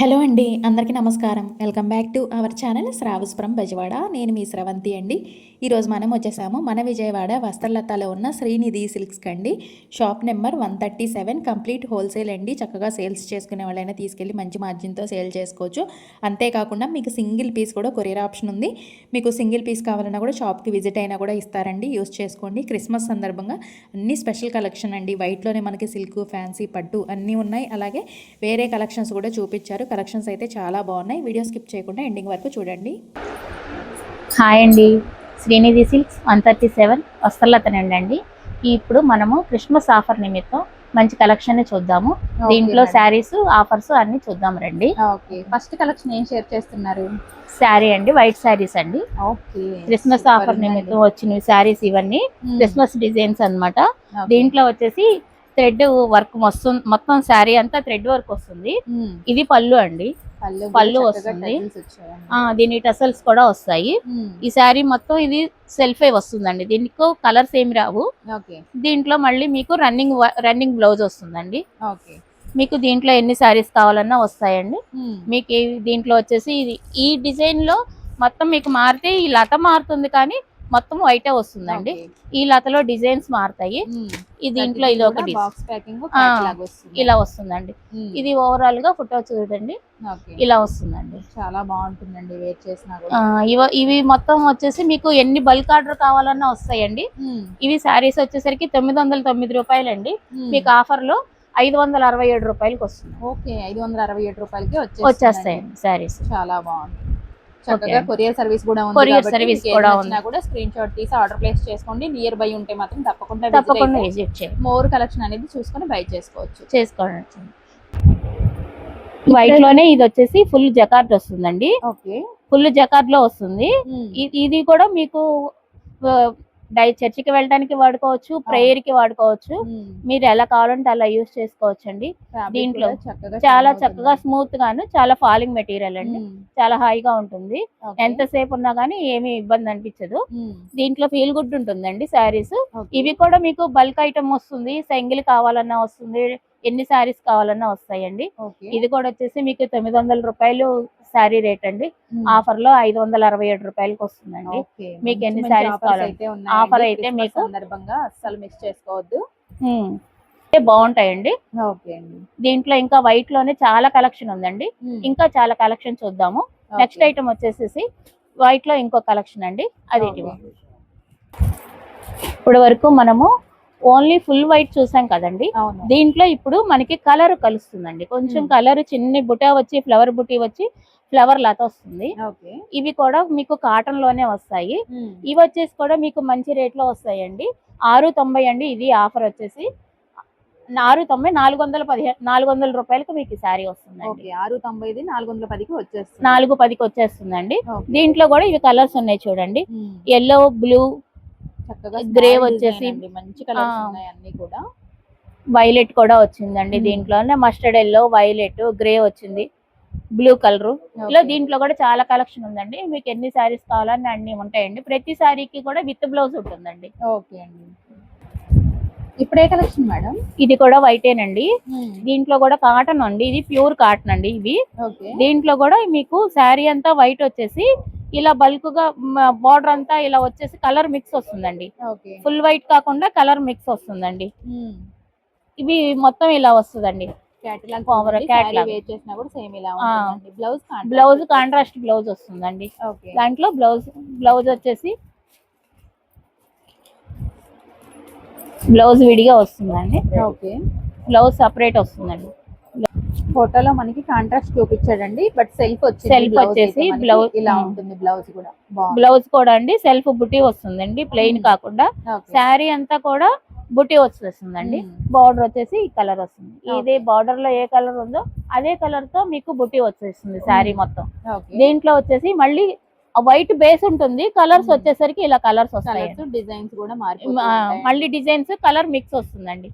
Hello అండి అందరికీ నమస్కారం. Welcome back to our channel శ్రావస్పురం బజవాడ. నేను మీ స్రవంతి అండి. ఈరోజు మనం వచ్చేసాము మన విజయవాడ వస్త్రలతలో ఉన్న శ్రీనిధి సిల్క్స్కి అండి shop number one thirty seven complete wholesale అండి. చక్కగా సేల్స్ చేసుకునే వాళ్ళైనా తీసుకెళ్ళి మంచి మార్జిన్తో సేల్ చేసుకోవచ్చు. అంతేకాకుండా మీకు సింగిల్ పీస్ కూడా కొరియర్ ఆప్షన్ ఉంది. మీకు సింగిల్ పీస్ కావాలన్నా కూడా షాప్కి విజిట్ అయినా కూడా ఇస్తారండి. యూస్ చేసుకోండి. క్రిస్మస్ సందర్భంగా అన్ని స్పెషల్ కలెక్షన్ అండి. వైట్లోనే మనకి సిల్క్ ఫ్యాన్సీ పట్టు అన్నీ ఉన్నాయి. అలాగే వేరే కలెక్షన్స్ కూడా చూపించారు. కలెక్షన్స్ అయితే చాలా బాగున్నాయి. వీడియో స్కిప్ చేయకుండా ఎండింగ్ వరకు చూడండి. హాయ్ అండి. Srinidhi silks one thirty seven వస్త్రలతనండి. అండి ఇప్పుడు మనము క్రిస్మస్ ఆఫర్ నిమిత్తం మంచి కలెక్షన్ చూద్దాము. దీంట్లో శారీస్ ఆఫర్స్ అన్ని చూద్దాం రండి. ఓకే. ఫస్ట్ కలెక్షన్ ఏం షేర్ చేస్తున్నారు? శారీ అండి వైట్ శారీస్ అండి. ఓకే. క్రిస్మస్ ఆఫర్ నిమిత్తం వచ్చిన శారీస్ ఇవన్నీ. క్రిస్మస్ డిజైన్స్ అన్నమాట. దీంట్లో వచ్చేసి థ్రెడ్ వర్క్ మొత్తం మొత్తం శారీ అంతా థ్రెడ్ వర్క్ వస్తుంది. ఇది పళ్ళు అండి. పళ్ళు వస్తుంది. దీని టసల్స్ కూడా వస్తాయి. ఈ శారీ మొత్తం ఇది సెల్ఫే వస్తుందండి. దీనికి కలర్స్ ఏమి రావు. ఓకే. దీంట్లో మళ్ళీ మీకు రన్నింగ్ రన్నింగ్ బ్లౌజ్ వస్తుందండి. ఓకే. మీకు దీంట్లో ఎన్ని శారీస్ కావాలన్నా వస్తాయండి. మీకు దీంట్లో వచ్చేసి ఇది ఈ డిజైన్లో మొత్తం మీకు మారితే ఈ లత మారుతుంది కానీ మొత్తం వైటే వస్తుందండి. ఈ లతలో డిజైన్స్ మారుతాయి. దీంట్లో ఇది ఒక డిజైన్ బాక్స్ ప్యాకింగ్ ఆ, వస్తుంది. ఇలా వస్తుందండి. ఉమ్, ఇది ఓవరాల్గా ఫోటో చూడండి. ఇలా వస్తుందండి. చాలా బాగుంటుందండి వేర్ చేసినా ఇవ మొత్తం వచ్చేసి మీకు ఎన్ని బల్క్ ఆర్డర్ కావాలన్నా వస్తాయండి. ఉమ్, ఇవి శారీస్ వచ్చేసరికి తొమ్మిది వందల తొమ్మిది రూపాయలండి. మీకు ఆఫర్లో ఐదు వందల అరవై ఏడు రూపాయలకి వస్తుంది. ఓకే ఐదు వందల అరవై ఏడు రూపాయలకి వచ్చేస్తాయండి శారీస్ చాలా బాగుంది. చక్కగా కొరియర్ సర్వీస్ కూడా ఉంది మీకు ఏది కూడా నచ్చినా కూడా స్క్రీన్ షాట్ తీసి ఆర్డర్ ప్లేస్ చేసుకోండి. నియర్ బై ఉంటే మాత్రం తప్పకుండా తప్పకుండా విజిట్ చేయండి. మోర్ కలెక్షన్ అనేది చూసుకొని బై చేసుకోవచ్చు. చేసుకోండి వైట్లోనే ఇది వచ్చేసి ఫుల్ జకార్డ్ వస్తుందండి. ఓకే ఫుల్ జకార్డ్లో వస్తుంది. ఇ- ఇది కూడా మీకు డై చర్చికి వెళ్ళడానికి వాడుకోవచ్చు ప్రేయర్కి వాడుకోవచ్చు. మీరు ఎలా కావాలంటే అలా యూస్ చేసుకోవచ్చు అండి దీంట్లో చాలా చక్కగా స్మూత్ గాను చాలా ఫాలింగ్ మెటీరియల్ అండి. చాలా హాయిగా ఉంటుంది. ఎంతసేపు ఉన్నా గానీ ఏమీ ఇబ్బంది అనిపించదు. దీంట్లో ఫీల్ గుడ్ ఉంటుందండి శారీస్. ఇవి కూడా మీకు బల్క్ ఐటమ్ వస్తుంది సింగిల్ కావాలన్నా వస్తుంది ఎన్ని శారీస్ కావాలన్నా వస్తాయండి. ఇది కూడా వచ్చేసి మీకు తొమ్మిది వందల రూపాయలు శారీ రేట్ అండి. ఆఫర్లో ఐదు వందల అరవై ఏడు రూపాయలకి వస్తుందండి. మీకు ఎన్ని sarees కావాలి? Offer అయితే మీకు- సందర్భంగా అస్సలు మిస్ చేసుకోవద్దు. బాగుంటాయండి. ఓకే అండి. దీంట్లో ఇంకా వైట్లోనే చాలా కలెక్షన్ ఉందండి. ఇంకా చాలా కలెక్షన్ చూద్దాము. నెక్స్ట్ ఐటమ్ వచ్చేసేసి వైట్లో ఇంకో కలెక్షన్ అండి. అది ఇటు. ఇప్పుడు వరకు మనము ఓన్లీ ఫుల్ వైట్ చూసాం కదండి. దీంట్లో ఇప్పుడు మనకి కలర్ కలుస్తుందండి. కొంచెం. కలర్ చిన్న బుటా వచ్చి ఫ్లవర్ బుటీ వచ్చి ఫ్లవర్ లాత వస్తుంది. ఓకే. ఇవి కూడా మీకు కాటన్లోనే వస్తాయి. ఇవి వచ్చేసి కూడా మీకు మంచి రేట్లో వస్తాయండి. ఆరు తొంభై అండి. ఇది ఆఫర్ వచ్చేసి. ఆరు తొంభై నాలుగు వందల పదిహేను నాలుగు వందల రూపాయలకు మీకు శారీ వస్తుందండి. ఓకే. ఆరు తొంభైది నాలుగు వందల పదికి వచ్చేస్తుంది. నాలుగు పదికి వచ్చేస్తుందండి. దీంట్లో కూడా ఇవి కలర్స్ ఉన్నాయి చూడండి. ఎల్లో బ్లూ చక్కగా small వచ్చేసి. మంచి కలర్స్. ఉన్నాయి అన్ని కూడా. వైలెట్ కూడా వచ్చిందండి. దీంట్లోనే మస్టర్డ్ ఎల్లో వైలెట్ గ్రే వచ్చింది. Blue colour. ఇలా. దీంట్లో కూడా చాలా కలెక్షన్ ఉందండి. మీకు ఎన్ని శారీస్ కావాలని అన్ని ఉంటాయండి. ప్రతి శారీకి కూడా విత్ బ్లౌజ్ ఉంటుందండి. ఓకే అండి. ఇప్పుడే కలెక్షన్ మేడం? ఇది కూడా వైటేనండి. దీంట్లో కూడా కాటన్ అండి. ఇది ప్యూర్ కాటన్ అండి ఇవి. దీంట్లో కూడా మీకు శారీ అంతా వైట్ వచ్చేసి ఇలా బల్క్గా బార్డర్ అంతా ఇలా వచ్చేసి కలర్ మిక్స్ వస్తుందండి. ఫుల్ వైట్ కాకుండా కలర్ మిక్స్ వస్తుందండి. ఇవి మొత్తం ఇలా వస్తుందండి. బ్లౌజ్ కాంట్రాస్ట్ బ్లౌజ్ వస్తుందండి. దాంట్లో బ్లౌజ్ బ్లౌజ్ వచ్చేసి బ్లౌజ్ విడిగా వస్తుందండి. ఓకే. బ్లౌజ్ సపరేట్ వస్తుందండి. ఫోటోలో మనకి కాంట్రాస్ట్ చూపించాడండి బట్ సెల్ఫ్ వచ్చి Self వచ్చేసి blouse- ఇలా Hmm. ఉంటుంది బ్లౌజ్ కూడా బ్లౌజ్ కూడా అండి సెల్ఫ్ బుటీ వస్తుందండి ప్లెయిన్ Hmm. కాకుండా శారీ అంతా కూడా బుటీ వచ్చేస్తుందండి Hmm. బార్డర్ వచ్చేసి ఈ కలర్ వస్తుంది. ఇదే బార్డర్లో ఏ కలర్ ఉందో అదే కలర్తో మీకు బుటీ వచ్చేస్తుంది శారీ Hmm. మొత్తం దీంట్లో వచ్చేసి మళ్ళీ వైట్ బేస్ ఉంటుంది కలర్స్. వచ్చేసరికి ఇలా కలర్స్ వస్తాయి. డిజైన్స్ కూడా మళ్ళీ డిజైన్స్ కలర్ మిక్స్ వస్తుందండి.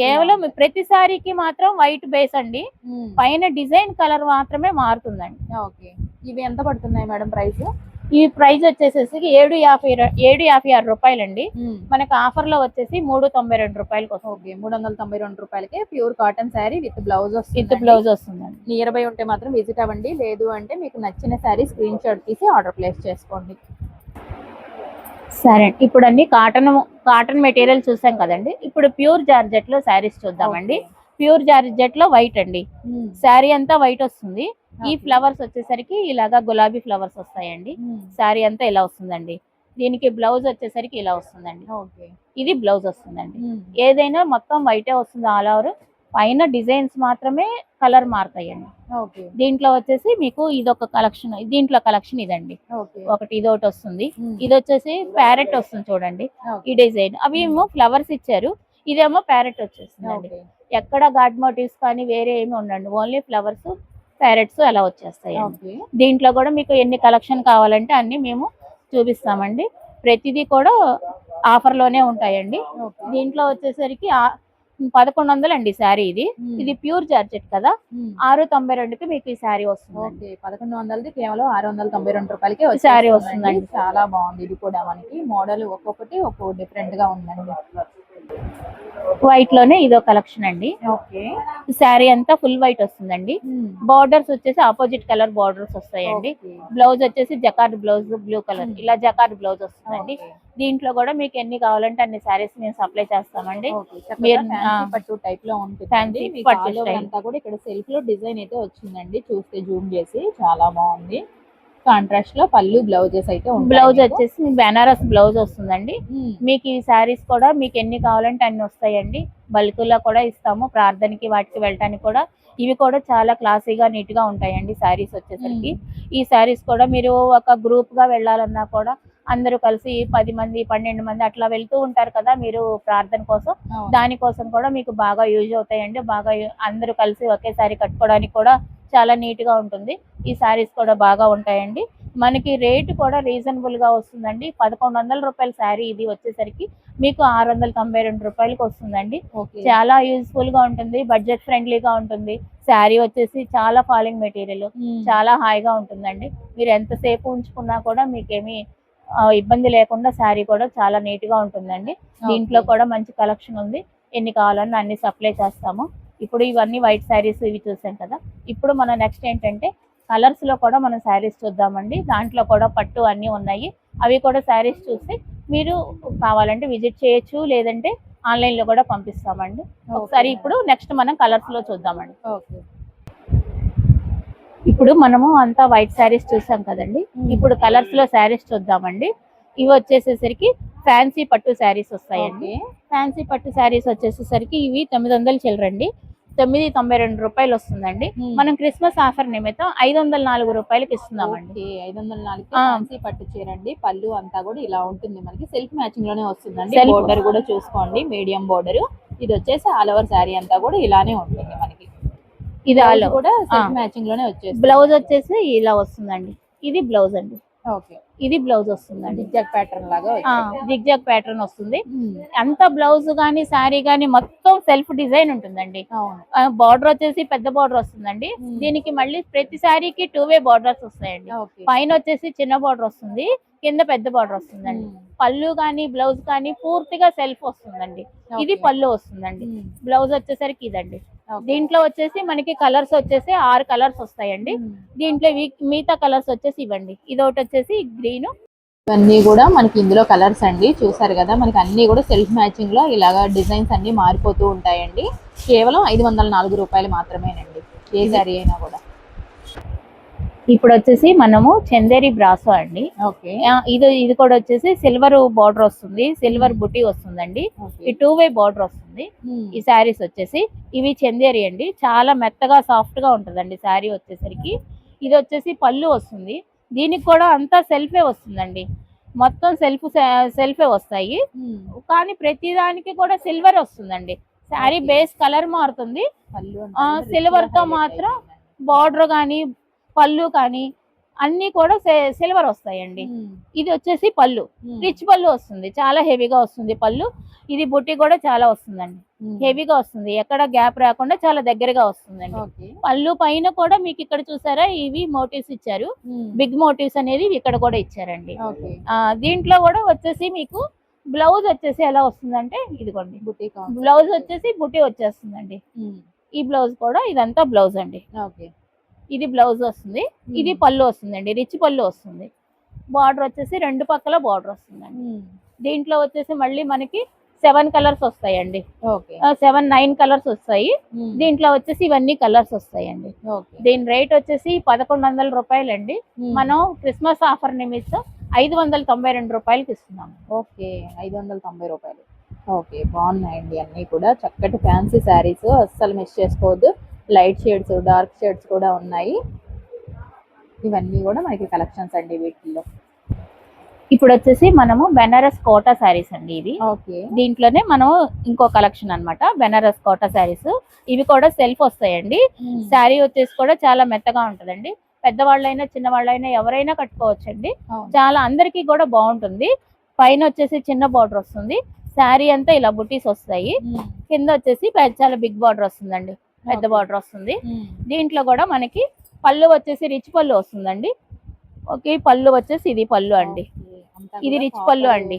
కేవలం ప్రతి సారీకి మాత్రం వైట్ బేస్ అండి. పైన డిజైన్ కలర్ మాత్రమే మారుతుందండి. ఓకే. ఇవి ఎంత పడుతున్నాయి మేడం ప్రైస్? ఈ ప్రైస్ వచ్చేసేసి ఏడు యాభై ఏడు యాభై ఆరు రూపాయలండి. మ్మ్. మనకి ఆఫర్లో వచ్చేసి మూడు తొంభై రెండు రూపాయలకి వస్తుంది. ఓకే మూడు వందల తొంభై రెండు రూపాయలకి pure cotton sari with blouse with blouse వస్తుందండి. నియర్ బై ఉంటే మాత్రం విజిట్ అవ్వండి. లేదు అంటే మీకు నచ్చిన శారీ స్క్రీన్ షాట్ తీసి ఆర్డర్ ప్లేస్ చేసుకోండి. సరే ఇప్పుడు అన్ని కాటన్ కాటన్ మెటీరియల్ చూసాం కదండి. ఇప్పుడు ప్యూర్ జార్జెట్లో శారీస్ చూద్దామండి. ప్యూర్ జార్జెట్లో వైట్ అండి. శారీ అంతా వైట్ వస్తుంది. ఈ. ఫ్లవర్స్ వచ్చేసరికి ఇలాగా గులాబీ ఫ్లవర్స్ వస్తాయండి. శారీ అంతా ఇలా వస్తుందండి. దీనికి బ్లౌజ్ వచ్చేసరికి ఇలా వస్తుందండి. ఓకే. ఇది బ్లౌజ్ వస్తుందండి. ఏదైనా మొత్తం వైటే వస్తుంది ఆల్ ఓవర్. పైన డిజైన్స్ మాత్రమే కలర్ మారుతాయండి. ఓకే. దీంట్లో వచ్చేసి మీకు ఇదొక కలెక్షన్ దీంట్లో కలెక్షన్ ఇదండి. ఓకే. ఒకటి ఇది ఒకటి వస్తుంది. ఇది వచ్చేసి ప్యారెట్ వస్తుంది చూడండి. ఈ డిజైన్. అవి ఏమో ఫ్లవర్స్ ఇచ్చారు. ఇదేమో ప్యారెట్ వచ్చేస్తుందండి. ఓకే. ఎక్కడ గాడ్ మోటివ్స్ కానీ వేరే ఏమి ఉండండి ఓన్లీ ఫ్లవర్స్ ప్యారెట్స్ అలా వచ్చేస్తాయి ఓకే. దీంట్లో కూడా మీకు ఎన్ని కలెక్షన్ కావాలంటే అన్ని మేము చూపిస్తామండి ప్రతిదీ కూడా ఆఫర్లోనే ఉంటాయండి. దీంట్లో వచ్చేసరికి పదకొండు వందలు అండి శారీ ఇది. ఇది ప్యూర్ జార్జెట్ కదా. ఆరు తొంభై రెండుకి మీకు ఈ శారీ వస్తుంది ఓకే పదకొండు వందలది కేవలం ఆరు వందల తొంభై రెండు రూపాయలకి శారీ. వస్తుందండి. చాలా బాగుంది ఇది కూడా మనకి మోడల్ ఒక్కొక్కటి ఒక్కో డిఫరెంట్గా ఉందండి వైట్లోనే ఇదో కలెక్షన్ అండి. శారీ అంతా ఫుల్ వైట్ వస్తుందండి. బార్డర్స్ వచ్చేసి ఆపోజిట్ కలర్ బార్డర్స్ వస్తాయండి. బ్లౌజ్ వచ్చేసి jacquard blouse blue colour Hmm. ఇలా జకార్డ్ బ్లౌజ్ వస్తుందండి. దీంట్లో కూడా మీకు ఎన్ని కావాలంటే అన్ని శారీస్ మేము సప్లై చేస్తామండి. మీరు- ఆ. పట్టు టైప్లో ఉంటుంది పట్టు కూడా ఇక్కడ సెల్ఫ్లో డిజైన్ అయితే వచ్చిందండి. చూస్తే జూమ్ చేసి చాలా బాగుంది. కాంట్రాస్ట్లో పళ్ళు బ్లౌజెస్ అయితే బ్లౌజ్. వచ్చేసి బెనారస్ బ్లౌజ్ వస్తుందండి. మీకు ఈ శారీస్ కూడా మీకు ఎన్ని కావాలంటే అన్ని వస్తాయండి. బల్క్లో కూడా ఇస్తాము. ప్రార్థనకి వాటికి వెళ్ళటానికి కూడా ఇవి కూడా చాలా క్లాసీగా నీట్గా ఉంటాయండి శారీస్ వచ్చేసరికి. ఈ శారీస్ కూడా మీరు ఒక గ్రూప్గా వెళ్ళాలన్నా కూడా అందరూ కలిసి పది మంది పన్నెండు మంది అట్లా వెళ్తూ ఉంటారు కదా మీరు ప్రార్థన కోసం. దానికోసం కూడా మీకు బాగా యూజ్ అవుతాయండి. బాగా అందరూ కలిసి ఒకేసారి కట్టుకోవడానికి కూడా చాలా నీట్గా ఉంటుంది. ఈ శారీస్ కూడా బాగా ఉంటాయండి. మనకి రేట్ కూడా రీజనబుల్గా వస్తుందండి. పదకొండు వందల రూపాయల శారీ ఇది వచ్చేసరికి మీకు ఆరు వందల తొంభై రెండు రూపాయలకి వస్తుందండి. చాలా యూస్ఫుల్గా ఉంటుంది. బడ్జెట్ ఫ్రెండ్లీగా ఉంటుంది. శారీ వచ్చేసి చాలా ఫాలింగ్ మెటీరియల్. చాలా హాయిగా ఉంటుందండి. మీరు ఎంతసేపు ఉంచుకున్నా కూడా మీకేమీ ఇబ్బంది లేకుండా శారీ కూడా చాలా నీట్గా ఉంటుందండి దీంట్లో. కూడా మంచి కలెక్షన్ ఉంది. ఎన్ని కావాలన్నా అన్ని సప్లై చేస్తాము. ఇప్పుడు ఇవన్నీ వైట్ శారీస్ ఇవి చూసాం కదా. ఇప్పుడు మన నెక్స్ట్ ఏంటంటే కలర్స్లో కూడా మనం శారీస్ చూద్దామండి. దాంట్లో కూడా పట్టు అన్నీ ఉన్నాయి. అవి కూడా శారీస్ చూసి మీరు కావాలంటే విజిట్ చేయొచ్చు లేదంటే ఆన్లైన్లో కూడా పంపిస్తామండి. ఒకసారి. ఇప్పుడు నెక్స్ట్ మనం కలర్స్లో చూద్దామండి. ఓకే. ఇప్పుడు మనము అంతా వైట్ శారీస్ చూసాం కదండి. ఇప్పుడు కలర్స్లో శారీస్ చూద్దామండి. ఇవి వచ్చేసేసరికి ఫ్యాన్సీ పట్టు శారీస్ వస్తాయండి. ఫ్యాన్సీ పట్టు శారీస్ వచ్చేసేసరికి ఇవి తొమ్మిది వందలు చిల్లరండి. తొమ్మిది తొంభై రెండు రూపాయలు వస్తుందండి. మనం క్రిస్మస్ ఆఫర్ నిమిత్తం ఐదు వందల నాలుగు రూపాయలకి ఇస్తున్నామండి. ఐదు వందల నాలుగు. ఫ్యాన్సీ పట్టు చీర అండి పళ్ళు అంతా కూడా ఇలా ఉంటుంది మనకి. సెల్ఫ్ మ్యాచింగ్లోనే వస్తుందండి. బోర్డర్ కూడా చూసుకోండి. Medium border. ఇది వచ్చేసి ఆల్ ఓవర్ శారీ అంతా కూడా ఇలానే ఉంటుంది మనకి. ఇది ఆలో కూడా సెల్ఫ్. మ్యాచింగ్లోనే వచ్చేసి బ్లౌజ్ వచ్చేసి ఇలా వస్తుందండి. ఇది బ్లౌజ్ అండి. ఓకే. ఇది బ్లౌజ్ వస్తుందండి. జిగ్జాగ్ ప్యాటర్న్ లాగా. జిగ్జాగ్ ప్యాటర్న్ వస్తుంది. అంత బ్లౌజ్ గానీ శారీ గానీ మొత్తం సెల్ఫ్ డిజైన్ ఉంటుందండి. బార్డర్ వచ్చేసి పెద్ద బార్డర్ వస్తుందండి. దీనికి మళ్ళీ ప్రతి శారీకి టూ వే బార్డర్స్ వస్తాయండి పైన వచ్చేసి చిన్న బార్డర్ వస్తుంది. కింద పెద్ద బార్డర్ వస్తుందండి. పళ్ళు కానీ బ్లౌజ్ కానీ పూర్తిగా సెల్ఫ్ వస్తుందండి. ఇది. పళ్ళు వస్తుందండి. బ్లౌజ్ వచ్చేసరికి ఇదండి. దీంట్లో వచ్చేసి మనకి కలర్స్ వచ్చేసి ఆరు కలర్స్ వస్తాయండి. దీంట్లో మిగతా కలర్స్ వచ్చేసి ఇవ్వండి. ఇది ఒకటి వచ్చేసి గ్రీన్. ఇవన్నీ కూడా మనకి ఇందులో కలర్స్ అండి. చూసారు కదా మనకి అన్ని కూడా సెల్ఫ్ మ్యాచింగ్లో ఇలాగా డిజైన్స్ అన్ని మారిపోతూ ఉంటాయండి. కేవలం ఐదు వందల నాలుగు రూపాయలు మాత్రమేనండి. ఏ శారీ అయినా కూడా. ఇప్పుడు వచ్చేసి మనము చందేరి బ్రాసో అండి. ఓకే. ఇది ఇది కూడా వచ్చేసి సిల్వర్ బార్డర్ వస్తుంది. సిల్వర్ బుట్టి వస్తుందండి. ఈ టూ వే బార్డర్ వస్తుంది. ఈ శారీస్ వచ్చేసి ఇవి చందేరి అండి. చాలా మెత్తగా సాఫ్ట్గా ఉంటుందండి శారీ వచ్చేసరికి. ఇది వచ్చేసి పళ్ళు వస్తుంది. దీనికి కూడా అంతా సెల్ఫే వస్తుందండి. మొత్తం సెల్ఫ్ సెల్ఫే వస్తాయి. కానీ ప్రతి దానికి కూడా సిల్వర్ వస్తుందండి. శారీ. బేస్ కలర్ మారుతుంది. silver తో మాత్రం బార్డర్ కానీ పళ్ళు కానీ అన్ని కూడా సిల్వర్ వస్తాయండి. ఇది వచ్చేసి పళ్ళు. రిచ్ పళ్ళు వస్తుంది. చాలా హెవీగా వస్తుంది పళ్ళు. ఇది బుట్టి కూడా చాలా వస్తుందండి. హెవీగా వస్తుంది. ఎక్కడ గ్యాప్ రాకుండా చాలా దగ్గరగా వస్తుందండి. పళ్ళు పైన కూడా మీకు ఇక్కడ చూసారా? ఇవి మోటివ్స్ ఇచ్చారు. బిగ్ మోటివ్స్ అనేది ఇక్కడ కూడా ఇచ్చారండి. దీంట్లో కూడా వచ్చేసి మీకు బ్లౌజ్ వచ్చేసి ఎలా వస్తుందంటే ఇదిగోండి. బ్లౌజ్ వచ్చేసి బుట్టి వచ్చేస్తుందండి. ఈ బ్లౌజ్ కూడా ఇదంతా బ్లౌజ్ అండి. ఓకే. ఇది బ్లౌజ్ వస్తుంది ఇది పళ్ళు వస్తుందండి రిచ్ పళ్ళు వస్తుంది. బార్డర్ వచ్చేసి రెండు పక్కల బార్డర్ వస్తుందండి. దీంట్లో వచ్చేసి మళ్ళీ మనకి సెవెన్ కలర్స్ వస్తాయండి. ఓకే. సెవెన్ నైన్ కలర్స్ వస్తాయి. దీంట్లో వచ్చేసి ఇవన్నీ కలర్స్ వస్తాయండి. ఓకే. దీని రేట్ వచ్చేసి పదకొండు వందల రూపాయలండి. మనం క్రిస్మస్ ఆఫర్ నిమిత్తం ఐదు వందల తొంభై రెండు రూపాయలకి ఇస్తున్నాం. ఓకే. ఐదు వందల తొంభై రూపాయలు. ఓకే. బాగున్నాయండి అన్నీ కూడా. చక్కటి ఫ్యాన్సీ శారీస్ అస్సలు మిస్ చేసుకోవద్దు. లైట్ షేడ్స్ డార్క్ షేడ్స్ కూడా ఉన్నాయి. ఇవన్నీ కూడా మనకి కలెక్షన్స్ అండి వీటిల్లో. ఇప్పుడు వచ్చేసి మనము బెనారస్ కోటా శారీస్ అండి ఓకే. దీంట్లోనే మనం ఇంకో కలెక్షన్ అన్నమాట బెనారస్ కోటా శారీస్. ఇవి కూడా సెల్ఫ్ వస్తాయండి. శారీ వచ్చేసి కూడా చాలా మెత్తగా ఉంటదండి. పెద్దవాళ్ళైనా చిన్నవాళ్ళైనా ఎవరైనా కట్టుకోవచ్చండి. అవును. చాలా అందరికీ కూడా బాగుంటుంది. పైన వచ్చేసి చిన్న బార్డర్ వస్తుంది. శారీ అంతా ఇలా బుటీస్ వస్తాయి. కింద వచ్చేసి చాలా బిగ్ బార్డర్ వస్తుందండి. పెద్ద. బార్డర్ వస్తుంది. దీంట్లో కూడా మనకి పళ్ళు వచ్చేసి రిచ్ పళ్ళు వస్తుందండి. ఓకే పళ్ళు వచ్చేసి ఇది పళ్ళు అండి. ఇది రిచ్ పళ్ళు అండి.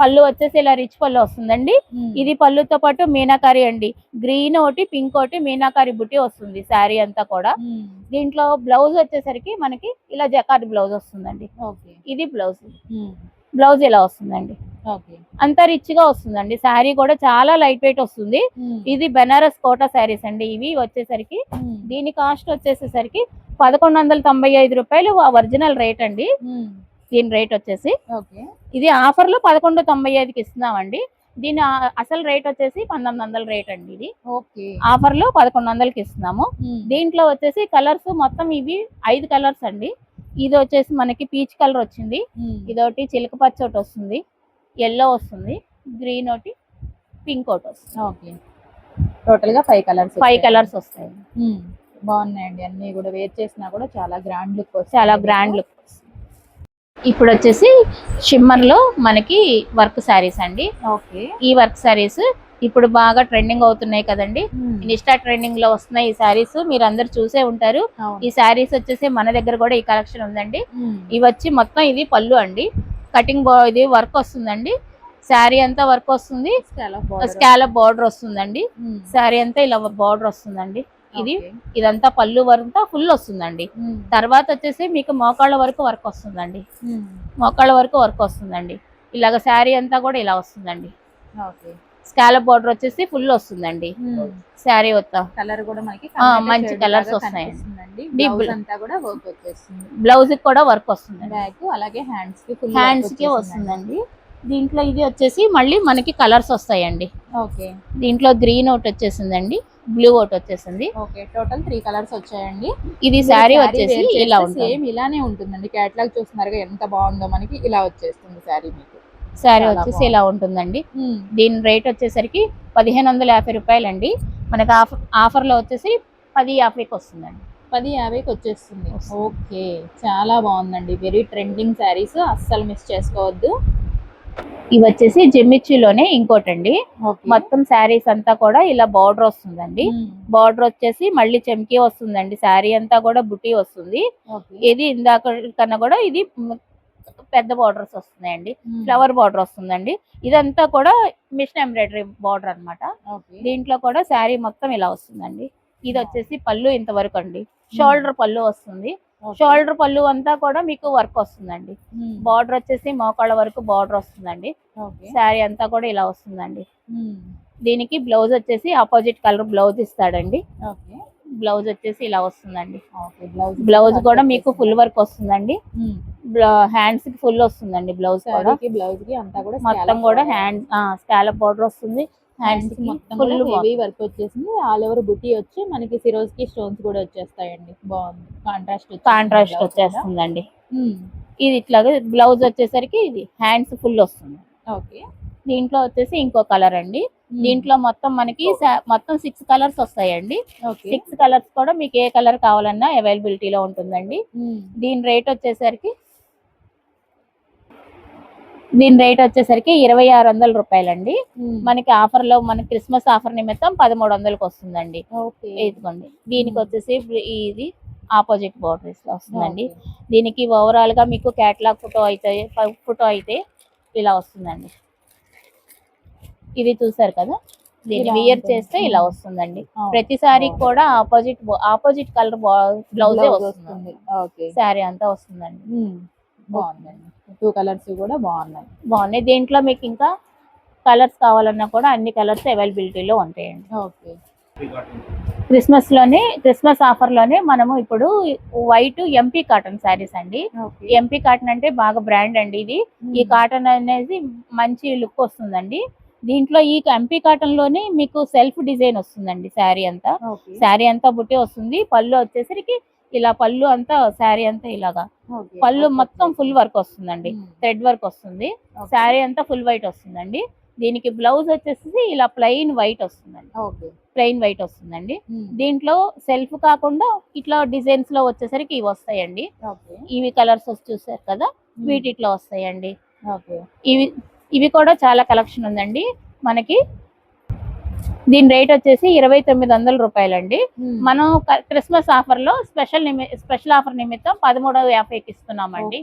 పళ్ళు వచ్చేసి ఇలా రిచ్ పళ్ళు వస్తుందండి. ఇది పళ్ళుతో పాటు మీనాకారి అండి. గ్రీన్ ఒకటి పింక్ ఒకటి మీనాకారి బుట్టి వస్తుంది శారీ అంతా కూడా. దీంట్లో బ్లౌజ్ వచ్చేసరికి మనకి ఇలా జకార్డ్ బ్లౌజ్ వస్తుందండి. ఓకే. ఇది బ్లౌజ్ బ్లౌజ్ ఇలా వస్తుందండి? అంత రిచ్గా వస్తుందండి. శారీ కూడా చాలా లైట్ వెయిట్ వస్తుంది. ఇది బెనారస్ కోటా శారీస్ అండి ఇవి వచ్చేసరికి. దీని కాస్ట్ వచ్చేసేసరికి పదకొండు వందల తొంభై ఐదు రూపాయలు ఒరిజినల్ రేట్ అండి. దీని రేట్ వచ్చేసి. ఇది ఆఫర్లో పదకొండు తొంభై ఐదుకి ఇస్తున్నామండి. దీని అసలు రేట్ వచ్చేసి పంతొమ్మిది వందల రేట్ అండి ఇది. ఓకే. ఆఫర్లో పదకొండు వందలకి ఇస్తున్నాము దీంట్లో వచ్చేసి కలర్స్ మొత్తం ఇవి ఐదు కలర్స్ అండి. ఇది వచ్చేసి మనకి పీచ్ కలర్ వచ్చింది. ఇదొకటి చిలక పచ్చ ఒకటి వస్తుంది. ఎల్లో వస్తుంది. గ్రీన్ ఒకటి పింక్ ఒకటి వస్తుంది. ఓకే. టోటల్గా ఫైవ్ కలర్స్ ఫైవ్ కలర్స్ వస్తాయి. బాగున్నాయండి. అన్ని కూడా వేర్ చేసినా కూడా చాలా గ్రాండ్ లుక్ వస్తుంది. చాలా గ్రాండ్ లుక్ ఇప్పుడు వచ్చేసి షిమ్మర్లో మనకి వర్క్ శారీస్ అండి. ఓకే. ఈ వర్క్ శారీస్ ఇప్పుడు బాగా ట్రెండింగ్ అవుతున్నాయి కదండి. ఇన్స్టా ట్రెండింగ్లో వస్తున్నాయి ఈ శారీస్ మీరు అందరు చూసే ఉంటారు. ఈ శారీస్ వచ్చేసి మన దగ్గర కూడా ఈ కలెక్షన్ ఉందండి. ఇవి వచ్చి మొత్తం ఇది పళ్ళు అండి. కటింగ్ ఇది వర్క్ వస్తుందండి. శారీ అంతా వర్క్ వస్తుంది. స్కాలప్ బార్డర్ వస్తుందండి. శారీ అంతా ఇలా బార్డర్ వస్తుందండి. ఇది ఇదంతా పళ్ళు వరంతా ఫుల్ వస్తుందండి. తర్వాత వచ్చేసి మీకు మోకాళ్ళ వరకు వర్క్ వస్తుందండి. మోకాళ్ళ వరకు వర్క్ వస్తుందండి. ఇలాగ శారీ అంతా కూడా ఇలా వస్తుందండి. ఓకే స్కాలప్ బార్డర్ వచ్చేసి ఫుల్ వస్తుందండి. శారీ మొత్తం కలర్ కూడా మనకి మంచి. వస్తున్నాయండి. Deep బ్లౌజ్ కూడా వర్క్ వచ్చేస్తుంది. బ్లౌజ్కి కూడా వర్క్ వస్తుందండి. బ్యాక్ అలాగే హ్యాండ్స్కి హ్యాండ్స్కి వస్తుందండి. దీంట్లో ఇది వచ్చేసి మళ్ళీ మనకి కలర్స్ వస్తాయండి. ఓకే. దీంట్లో గ్రీన్ ఒకటి వచ్చేసిందండి. బ్లూ ఒకటి వచ్చేసింది. ఓకే టోటల్ త్రీ కలర్స్ వచ్చాయండి. ఇది శారీ వచ్చేసి ఇలా ఉంటుంది. సేమ్ ఇలానే ఉంటుందండి. క్యాట్లాగ్ చూస్తున్నారుగా ఎంత బాగుందో మనకి ఇలా వచ్చేస్తుంది శారీ మీకు. శారీ వచ్చేసి ఇలా ఉంటుందండి. దీని రేట్ వచ్చేసరికి పదిహేను వందల యాభై రూపాయలండి. మనకి ఆఫర్ ఆఫర్లో వచ్చేసి పది యాభైకి వస్తుందండి. పది యాభైకి వచ్చేస్తుంది. ఓకే. చాలా బాగుందండి. వెరీ ట్రెండింగ్ శారీస్ అస్సలు మిస్ చేసుకోవద్దు. ఇవి వచ్చేసి జిమ్మిచ్చిలోనే ఇంకోటండి. మొత్తం శారీస్ అంతా కూడా ఇలా బార్డర్ వస్తుందండి. బార్డర్ వచ్చేసి మళ్ళీ చెమ్కీ వస్తుందండి. శారీ అంతా కూడా బుటీ వస్తుంది. ఇది ఇందాక కన్నా కూడా ఇది పెద్ద బార్డర్స్ వస్తున్నాయండి. ఫ్లవర్ బార్డర్ వస్తుందండి. ఇదంతా కూడా మిషన్ ఎంబ్రాయిడరీ బార్డర్ అన్నమాట. ఓకే. దీంట్లో కూడా శారీ మొత్తం ఇలా వస్తుందండి. ఇది వచ్చేసి పళ్ళు ఇంతవరకు అండి. షోల్డర్ పళ్ళు వస్తుంది. షోల్డర్ పళ్ళు అంతా కూడా మీకు వర్క్ వస్తుందండి. బార్డర్ వచ్చేసి మోకాళ్ళ వరకు బార్డర్ వస్తుందండి. శారీ అంతా కూడా ఇలా వస్తుందండి. దీనికి బ్లౌజ్ వచ్చేసి ఆపోజిట్ కలర్ బ్లౌజ్ ఇస్తాడండి. బ్లౌజ్ వచ్చేసి ఇలా వస్తుందండి. బ్లౌజ్ కూడా మీకు ఫుల్ వర్క్ వస్తుందండి. హ్యాండ్స్కి ఫుల్ వస్తుందండి బ్లౌజ్ బ్లౌజ్కి అంతా కూడా మొత్తం కూడా. హ్యాండ్ స్కాలప్ బార్డర్ వస్తుంది. హ్యాండ్స్ మొత్తం ఫుల్ హెవీ వర్క్ వచ్చేసింది. ఆల్ ఓవర్ బుట్టి వచ్చి మనకి సిరోజ్కి స్టోన్స్ కూడా వచ్చేస్తాయండి. బాగుంది. కాంట్రాస్ట్ కాంట్రాస్ట్ వచ్చేస్తుందండి. ఇది ఇట్లాగా బ్లౌజ్ వచ్చేసరికి ఇది హ్యాండ్స్ ఫుల్ వస్తుంది. ఓకే దీంట్లో వచ్చేసి ఇంకో కలర్ అండి. దీంట్లో మొత్తం మనకి మొత్తం సిక్స్ కలర్స్ వస్తాయండి. సిక్స్ కలర్స్ కూడా మీకు ఏ కలర్ కావాలన్నా అవైలబిలిటీలో ఉంటుందండి. దీని రేట్ వచ్చేసరికి దీని రేట్ వచ్చేసరికి ఇరవై ఆరు వందల రూపాయలండి. మనకి ఆఫర్లో మన క్రిస్మస్ ఆఫర్ నిమిత్తం పదమూడు వందలకి వస్తుందండి. ఓకే. ఇదిగోండి. దీనికి వచ్చేసి ఇది ఆపోజిట్ బౌండరీస్లో వస్తుందండి దీనికి ఓవరాల్గా మీకు క్యాటలాగ్ ఫోటో అయితే ఫోటో అయితే ఇలా వస్తుందండి. ఇది చూసారు కదా? దీన్ని వియర్. చేస్తే ఇలా వస్తుందండి. ప్రతిసారి కూడా ఆపోజిట్ ఆపోజిట్ కలర్ బ్లౌజే వస్తుంది. ఓకే. శారీ అంతా వస్తుందండి. బాగుందండి టూ కలర్స్ కూడా బాగున్నాయి. బాగున్నాయి. దీంట్లో మీకు ఇంకా కలర్స్ కావాలన్నా కూడా అన్ని కలర్స్ అవైలబిలిటీలో ఉంటాయండి. ఓకే. క్రిస్మస్లోనే క్రిస్మస్ ఆఫర్లోనే మనము ఇప్పుడు వైట్ ఎంపీ కాటన్ శారీస్ అండి. ఎంపీ కాటన్ అంటే బాగా బ్రాండ్ అండి ఇది. ఈ కాటన్ అనేది మంచి లుక్ వస్తుందండి. దీంట్లో ఈ ఎంపీ కాటన్లోనే మీకు సెల్ఫ్ డిజైన్ వస్తుందండి శారీ అంతా. శారీ అంతా బుట్టే వస్తుంది. పళ్ళు వచ్చేసరికి ఇలా పళ్ళు అంతా శారీ అంతా ఇలాగా. పళ్ళు మొత్తం ఫుల్ వర్క్ వస్తుందండి. థ్రెడ్ వర్క్ వస్తుంది. శారీ అంతా ఫుల్ వైట్ వస్తుందండి. దీనికి బ్లౌజ్ వచ్చేసి ఇలా ప్లెయిన్ వైట్ వస్తుందండి. ఓకే. ప్లెయిన్ వైట్ వస్తుందండి. దీంట్లో సెల్ఫ్ కాకుండా ఇట్లా డిజైన్స్లో వచ్చేసరికి ఇవి వస్తాయండి. ఇవి కలర్స్ చూసారు కదా వీటిట్లో వస్తాయండి. ఇవి ఇవి కూడా చాలా కలెక్షన్ ఉందండి. మనకి దీని రేట్ వచ్చేసి ఇరవై తొమ్మిది వందల రూపాయలండి. మనం క- క్రిస్మస్ ఆఫర్లో స్పెషల్ స్పెషల్ ఆఫర్ నిమిత్తం పదమూడవ యాభైకి ఇస్తున్నామండి.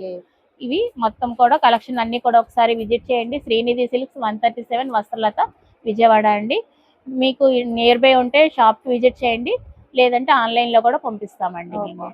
ఇవి మొత్తం కూడా కలెక్షన్ అన్ని కూడా ఒకసారి విజిట్ చేయండి. Srinidhi Silks one thirty seven Vastralatha Vijayawada అండి. మీకు నియర్ బై ఉంటే షాప్ విజిట్ చేయండి. లేదంటే ఆన్లైన్లో కూడా పంపిస్తామండి మేము.